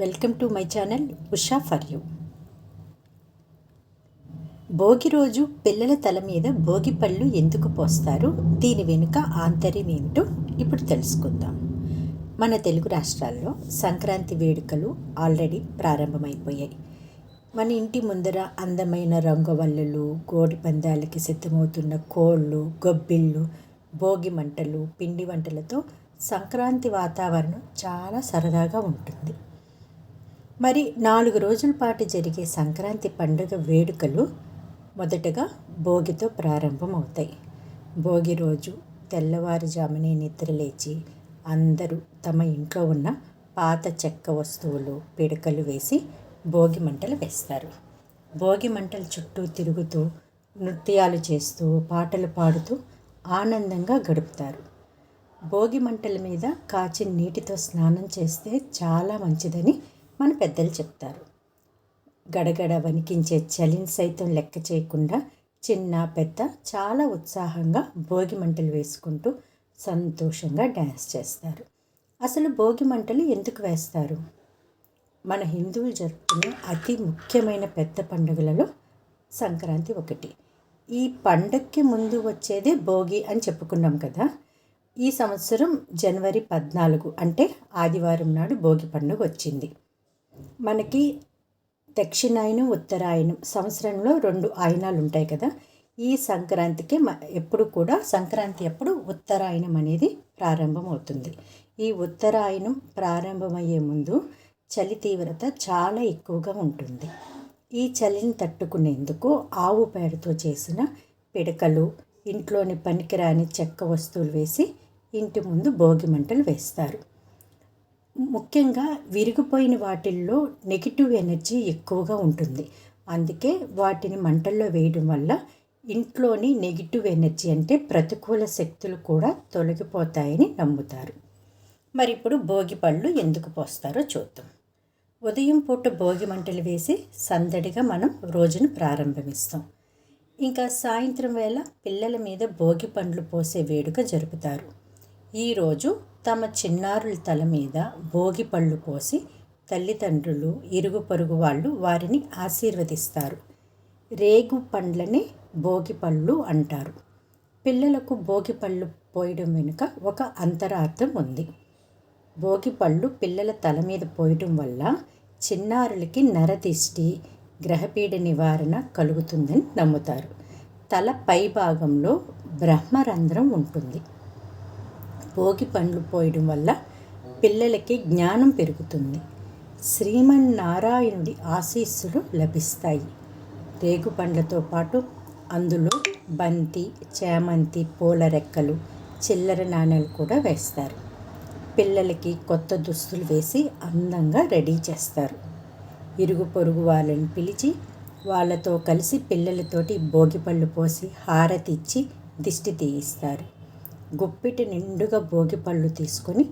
Welcome to my channel Usha for you. Bhogi రోజు పిల్లల తల మీద భోగి పళ్ళు ఎందుకు పోస్తారు? దీని వెనుక ఆంతర్యం ఏమిటో ఇప్పుడు తెలుసుకుందాం. మన తెలుగు రాష్ట్రాల్లో సంక్రాంతి వేడుకలు ఆల్రెడీ ప్రారంభమైపోయాయి. మన ఇంటి ముందర అందమైన రంగవల్లులు గోడి పందాలకి సిద్ధమవుతున్న కోళ్ళు గొబ్బిళ్ళు భోగి మంటలు పిండి వంటలతో సంక్రాంతి వాతావరణం చాలా సరదాగా ఉంటుంది. మరి నాలుగు రోజుల పాటు జరిగే సంక్రాంతి పండుగ వేడుకలు మొదటగా భోగితో ప్రారంభమవుతాయి. భోగి రోజు తెల్లవారుజామునే నిద్రలేచి అందరూ తమ ఇంట్లో ఉన్న పాత చెక్క వస్తువులు పిడకలు వేసి భోగి మంటలు వేస్తారు. భోగి మంటల చుట్టూ తిరుగుతూ నృత్యాలు చేస్తూ పాటలు పాడుతూ ఆనందంగా గడుపుతారు. భోగి మంటల మీద కాచిన నీటితో స్నానం చేస్తే చాలా మంచిదని మన పెద్దలు చెప్తారు. గడగడ వణికించే చలిని సైతం లెక్క చేయకుండా చిన్న పెద్ద చాలా ఉత్సాహంగా భోగి మంటలు వేసుకుంటూ సంతోషంగా డ్యాన్స్ చేస్తారు. అసలు భోగి మంటలు ఎందుకు వేస్తారు? మన హిందువులు జరుపుకునే అతి ముఖ్యమైన పెద్ద పండుగలలో సంక్రాంతి ఒకటి. ఈ పండక్కి ముందు వచ్చేదే భోగి అని చెప్పుకున్నాం కదా. ఈ సంవత్సరం జనవరి పద్నాలుగు అంటే ఆదివారం నాడు భోగి పండుగ వచ్చింది. మనకి దక్షిణాయనం ఉత్తరాయణం సంవత్సరంలో రెండు ఆయనాలు ఉంటాయి కదా. ఈ సంక్రాంతికి ఎప్పుడు కూడా సంక్రాంతి అప్పుడు ఉత్తరాయణం అనేది ప్రారంభమవుతుంది. ఈ ఉత్తరాయణం ప్రారంభమయ్యే ముందు చలి తీవ్రత చాలా ఎక్కువగా ఉంటుంది. ఈ చలిని తట్టుకునేందుకు ఆవు పేడతో చేసిన పిడకలు ఇంట్లోని పనికిరాని చెక్క వస్తువులు వేసి ఇంటి ముందు భోగి మంటలు వేస్తారు. ముఖ్యంగా విరిగిపోయిన వాటిల్లో నెగిటివ్ ఎనర్జీ ఎక్కువగా ఉంటుంది. అందుకే వాటిని మంటల్లో వేయడం వల్ల ఇంట్లోని నెగిటివ్ ఎనర్జీ అంటే ప్రతికూల శక్తులు కూడా తొలగిపోతాయని నమ్ముతారు. మరి ఇప్పుడు భోగి పళ్ళు ఎందుకు పోస్తారో చూద్దాం. ఉదయం పూట భోగి మంటలు వేసి సందడిగా మనం రోజును ప్రారంభమిస్తాం. ఇంకా సాయంత్రం వేళ పిల్లల మీద భోగి పండ్లు పోసే వేడుక జరుపుతారు. ఈరోజు తమ చిన్నారుల తల మీద భోగి పళ్ళు పోసి తల్లిదండ్రులు ఇరుగు పొరుగు వాళ్ళు వారిని ఆశీర్వదిస్తారు. రేగు పండ్లనే భోగి పళ్ళు అంటారు. పిల్లలకు భోగి పళ్ళు పోయడం వెనుక ఒక అంతరార్థం ఉంది. భోగి పళ్ళు పిల్లల తల మీద పోయడం వల్ల చిన్నారులకి నరదిష్టి గ్రహపీడ నివారణ కలుగుతుందని నమ్ముతారు. తల పై భాగంలో బ్రహ్మరంధ్రం ఉంటుంది. భోగి పండ్లు పోయడం వల్ల పిల్లలకి జ్ఞానం పెరుగుతుంది. శ్రీమన్నారాయణుడి ఆశీస్సులు లభిస్తాయి. రేగు పండ్లతో పాటు అందులో బంతి చేమంతి పూల రెక్కలు చిల్లర నాణ్యాలు కూడా వేస్తారు. పిల్లలకి కొత్త దుస్తులు వేసి అందంగా రెడీ చేస్తారు. ఇరుగు పొరుగు వాళ్ళని పిలిచి వాళ్ళతో కలిసి పిల్లలతోటి భోగిపళ్ళు పోసి హారతి ఇచ్చి దిష్టి తీయిస్తారు. గుప్పిటి నిండుగా భోగిపళ్ళు తీసుకొని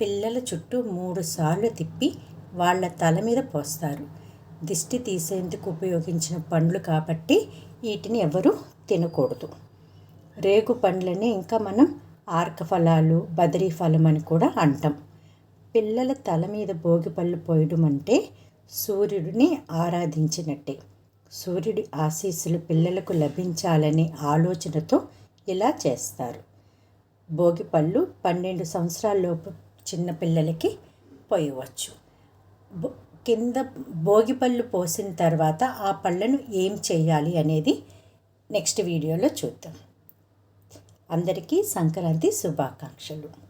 పిల్లల చుట్టూ మూడు సార్లు తిప్పి వాళ్ళ తల మీద పోస్తారు. దిష్టి తీసేందుకు ఉపయోగించిన పండ్లు కాబట్టి వీటిని ఎవరు తినకూడదు. రేగు పండ్లని ఇంకా మనం ఆర్క ఫలాలు బదరీ ఫలం అని కూడా అంటాం. పిల్లల తల మీద భోగిపళ్ళు పోయడం అంటే సూర్యుడిని ఆరాధించినట్టే. సూర్యుడి ఆశీస్సులు పిల్లలకు లభించాలనే ఆలోచనతో ఇలా చేస్తారు. భోగిపళ్ళు పన్నెండు సంవత్సరాలలోపు చిన్నపిల్లలకి పోయవచ్చు. కింద భోగిపళ్ళు పోసిన తర్వాత ఆ పళ్ళను ఏం చేయాలి అనేది నెక్స్ట్ వీడియోలో చూద్దాం. అందరికీ సంక్రాంతి శుభాకాంక్షలు.